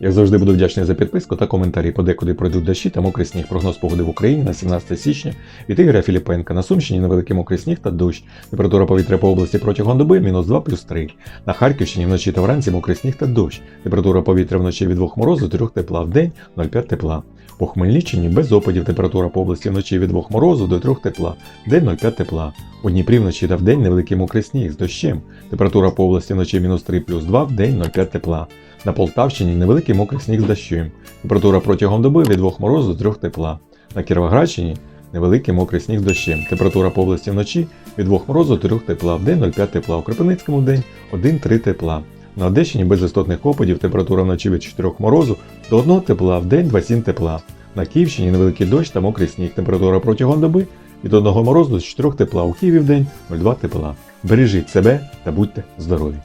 Як завжди буду вдячний за підписку та коментарі. Подекуди пройдуть дощі та мокрий сніг. Прогноз погоди в Україні на 17 січня від Ігоря Філіпенка. На Сумщині невеликий мокрий сніг та дощ. Температура повітря по області протягом доби мінус 2 плюс 3. На Харківщині вночі та вранці мокрий сніг та дощ. Температура повітря вночі від 2 морозу до 3 тепла, в день 0,5 тепла. По Хмельниччині без опадів температура по області вночі від 2 морозу до 3 тепла, день 0,5 тепла. У Дніпрі вночі та вдень невеликий мокрий сніг з дощем. Температура по області вночі мінус 3 плюс 2, в день 0,5 тепла. На Полтавщині невеликий мокрий сніг з дощем. Температура протягом доби від 2 морозу до 3 тепла. На Кіровоградщині невеликий мокрий сніг з дощем. Температура по області вночі від 2 морозу до 3 тепла, в день 0,5 тепла. У Кропивницькому в день 1-3 тепла. На Одещині без істотних опадів температура вночі від 4 морозу до 1 тепла, в день 2-7 тепла. На Київщині невеликий дощ та мокрий сніг. Температура протягом доби від 1 морозу до 4 тепла. У Києві в день 0,2 тепла. Бережіть себе та будьте здорові!